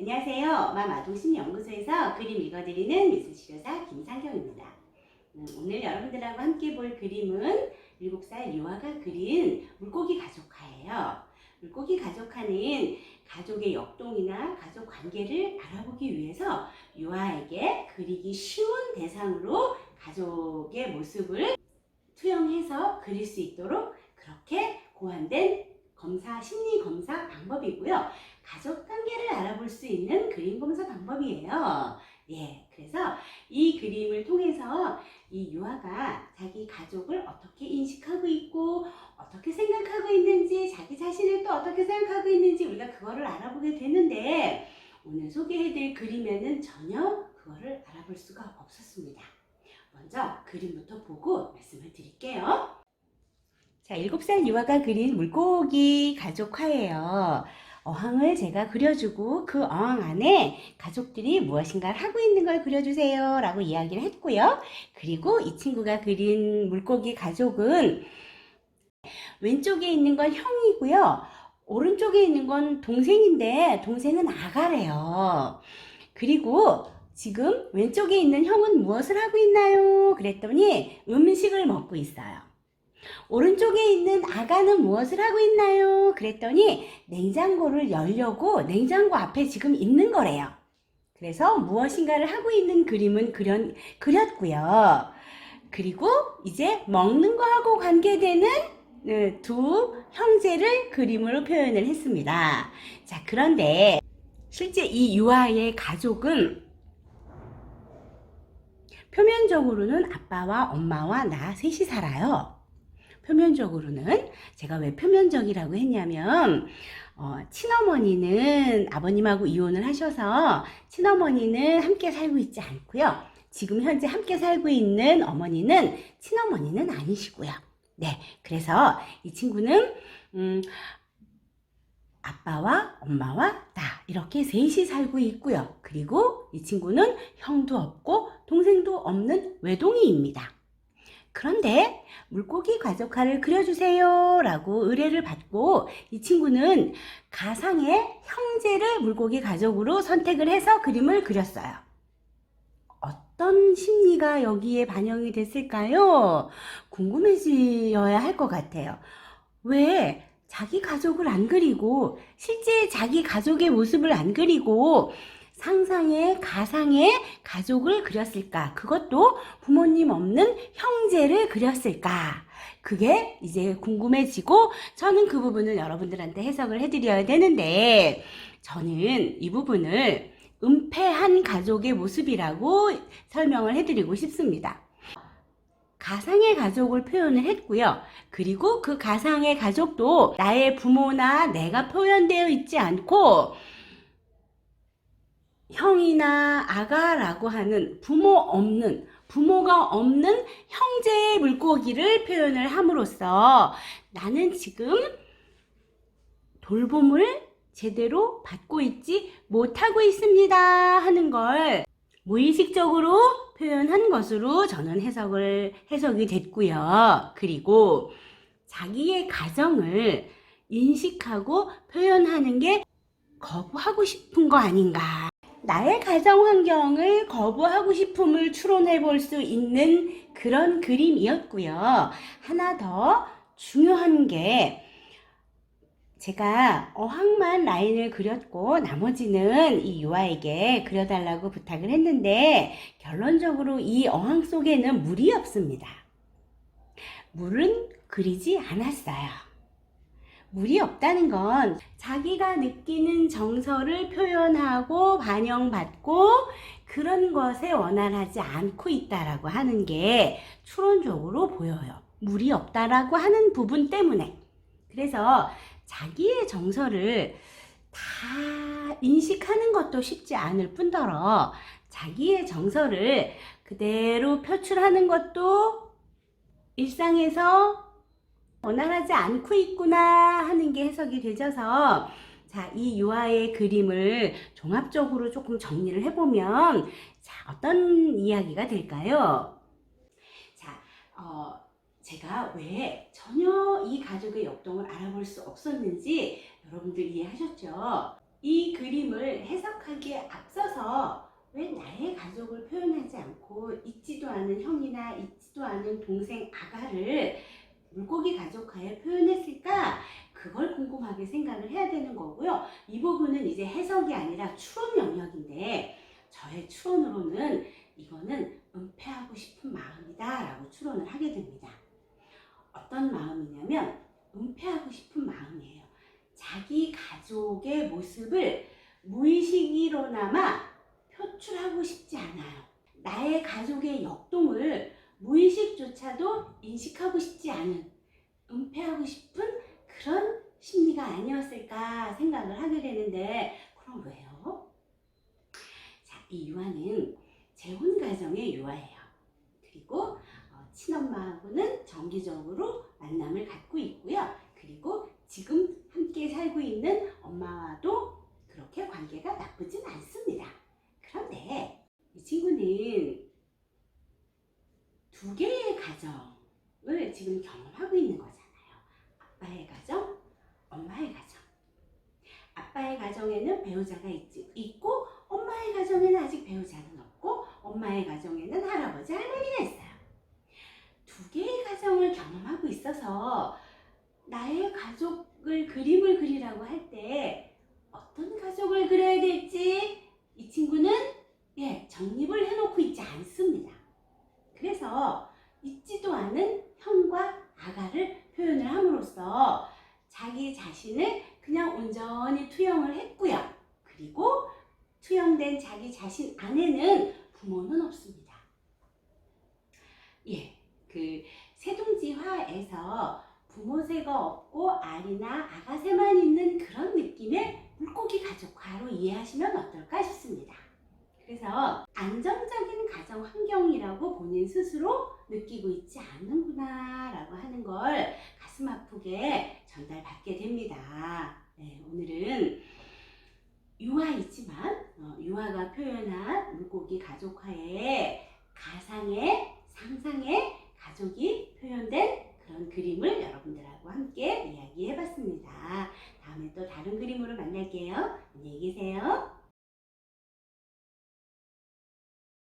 안녕하세요. 마마동심연구소에서 그림 읽어드리는 미술치료사 김상경입니다. 음, 오늘 여러분들하고 함께 볼 그림은 7살 유아가 그린 물고기 가족화예요. 물고기 가족화는 가족의 역동이나 가족 관계를 알아보기 위해서 유아에게 그리기 쉬운 대상으로 가족의 모습을 투영해서 그릴 수 있도록 그렇게 고안된 검사, 심리 검사 방법이고요. 가족 관계를 알아볼 수 있는 그림 검사 방법이에요. 예, 그래서 이 그림을 통해서 이 유아가 자기 가족을 어떻게 인식하고 있고 어떻게 생각하고 있는지 자기 자신을 또 어떻게 생각하고 있는지 우리가 그거를 알아보게 되는데 오늘 소개해드릴 그림에는 전혀 그거를 알아볼 수가 없었습니다. 먼저 그림부터 보고 말씀을 드릴게요. 자, 7살 유아가 그린 물고기 가족화예요. 어항을 제가 그려주고 그 어항 안에 가족들이 무엇인가를 하고 있는 걸 그려주세요 라고 이야기를 했고요. 그리고 이 친구가 그린 물고기 가족은 왼쪽에 있는 건 형이고요. 오른쪽에 있는 건 동생인데 동생은 아가래요. 그리고 지금 왼쪽에 있는 형은 무엇을 하고 있나요? 그랬더니 음식을 먹고 있어요. 오른쪽에 있는 아가는 무엇을 하고 있나요? 그랬더니 냉장고를 열려고 냉장고 앞에 지금 있는 거래요. 그래서 무엇인가를 하고 있는 그림은 그렸, 그렸고요. 그리고 이제 먹는 거하고 관계되는 어, 두 형제를 그림으로 표현을 했습니다. 자, 그런데 실제 이 유아의 가족은 표면적으로는 아빠와 엄마와 나 셋이 살아요. 표면적으로는 제가 왜 표면적이라고 했냐면 어, 친어머니는 아버님하고 이혼을 하셔서 친어머니는 함께 살고 있지 않고요. 지금 현재 함께 살고 있는 어머니는 친어머니는 아니시고요. 네, 그래서 이 친구는 음, 아빠와 엄마와 나 이렇게 셋이 살고 있고요. 그리고 이 친구는 형도 없고 동생도 없는 외동이입니다. 그런데 물고기 가족화를 그려주세요 라고 의뢰를 받고 이 친구는 가상의 형제를 물고기 가족으로 선택을 해서 그림을 그렸어요. 어떤 심리가 여기에 반영이 됐을까요? 궁금해져야 할 것 같아요. 왜 자기 가족을 안 그리고 실제 자기 가족의 모습을 안 그리고 상상의 가상의 가족을 그렸을까? 그것도 부모님 없는 형제를 그렸을까? 그게 이제 궁금해지고 저는 그 부분을 여러분들한테 해석을 해드려야 되는데 저는 이 부분을 은폐한 가족의 모습이라고 설명을 해드리고 싶습니다. 가상의 가족을 표현을 했고요. 그리고 그 가상의 가족도 나의 부모나 내가 표현되어 있지 않고 형이나 아가라고 하는 부모 없는 부모가 없는 형제의 물고기를 표현을 함으로써 나는 지금 돌봄을 제대로 받고 있지 못하고 있습니다 하는 걸 무의식적으로 표현한 것으로 저는 해석을 해석이 됐고요. 그리고 자기의 가정을 인식하고 표현하는 게 거부하고 싶은 거 아닌가. 나의 가정 환경을 거부하고 싶음을 추론해 볼 수 있는 그런 그림이었고요. 하나 더 중요한 게 제가 어항만 라인을 그렸고 나머지는 이 유아에게 그려달라고 부탁을 했는데 결론적으로 이 어항 속에는 물이 없습니다. 물은 그리지 않았어요. 물이 없다는 건 자기가 느끼는 정서를 표현하고 반영받고 그런 것에 원활하지 않고 있다라고 하는 게 추론적으로 보여요. 물이 없다라고 하는 부분 때문에. 그래서 자기의 정서를 다 인식하는 것도 쉽지 않을 뿐더러 자기의 정서를 그대로 표출하는 것도 일상에서 원활하지 않고 있구나 하는 게 해석이 되져서 자, 이 유아의 그림을 종합적으로 조금 정리를 해보면 자, 어떤 이야기가 될까요? 자, 어, 제가 왜 전혀 이 가족의 역동을 알아볼 수 없었는지 여러분들 이해하셨죠? 이 그림을 해석하기에 앞서서 왜 나의 가족을 표현하지 않고 있지도 않은 형이나 있지도 않은 동생 아가를 물고기 가족화에 표현했을까? 그걸 궁금하게 생각을 해야 되는 거고요. 이 부분은 이제 해석이 아니라 추론 영역인데 저의 추론으로는 이거는 은폐하고 싶은 마음이다 라고 추론을 하게 됩니다. 어떤 마음이냐면 은폐하고 싶은 마음이에요. 자기 가족의 모습을 무의식으로나마 표출하고 싶지 않아요. 나의 가족의 역동을 무의식조차도 인식하고 싶지 않은 은폐하고 싶은 그런 심리가 아니었을까 생각을 하게 되는데 그럼 왜요? 자, 이 유아는 재혼 가정의 유아예요. 그리고 어, 친엄마하고는 정기적으로 만남을 갖고 있고요. 그리고 지금 함께 살고 있는 엄마와도 그렇게 관계가 나쁘진 않습니다. 그런데 이 친구는 두 개의 지금 경험하고 있는 거잖아요. 아빠의 가정, 엄마의 가정. 아빠의 가정에는 배우자가 있지, 있고, 엄마의 가정에는 아직 배우자는 없고, 엄마의 가정에는 할아버지, 할머니가 있어요. 두 개의 가정을 경험하고 있어서 나의 가족을 그림을 그리라고 할 때 어떤 가족을 그려야 될지 이 친구는 예, 정립을 해놓고 있지 않습니다. 그래서 있지도 않은 형과 아가를 표현을 함으로써 자기 자신을 그냥 온전히 투영을 했고요. 그리고 투영된 자기 자신 안에는 부모는 없습니다. 예, 그 세둥지화에서 부모새가 없고 알이나 아가새만 있는 그런 느낌의 물고기 가족화로 이해하시면 어떨까 싶습니다. 그래서 안정적인 가정 환경이라고 본인 스스로 느끼고 있지 않는구나 라고 하는 걸 가슴 아프게 전달받게 됩니다. 네, 오늘은 유아이지만 어, 유아가 표현한 물고기 가족화의